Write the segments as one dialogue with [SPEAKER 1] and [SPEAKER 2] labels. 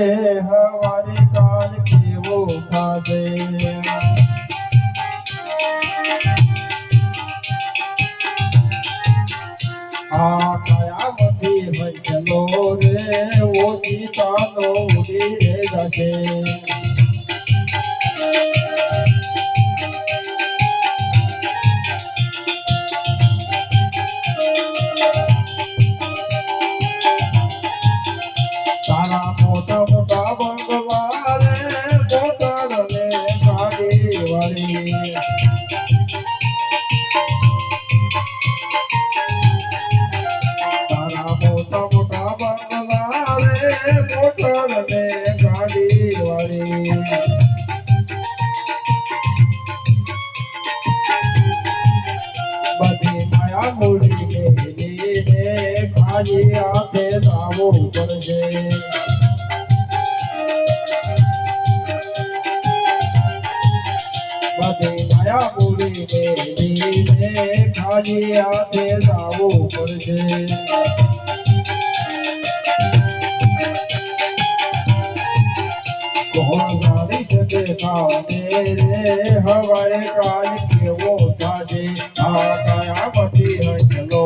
[SPEAKER 1] હવારે કાલ કેવો ખાધે આ કયામતી હજલો રે ઓછી તાનો ઉડી જશે ખાલી હાથે દાવો પડશે બધી માયા મૂડી મેલી ને ખાલી હાથે દાવો પડશે. હવાય કાલ કેવો થાશે આ કયા પછી હજલો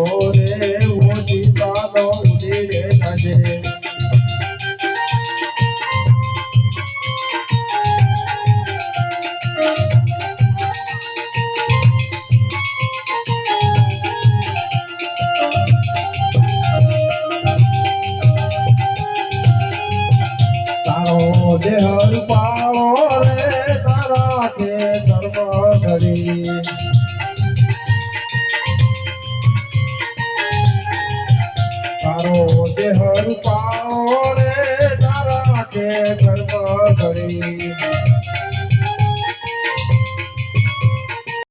[SPEAKER 1] તારો દેહ પાવો રે તારા કે ધર્મ ધરી. તારો દેહ પાવો રે તારા કે ધર્મ ધરી.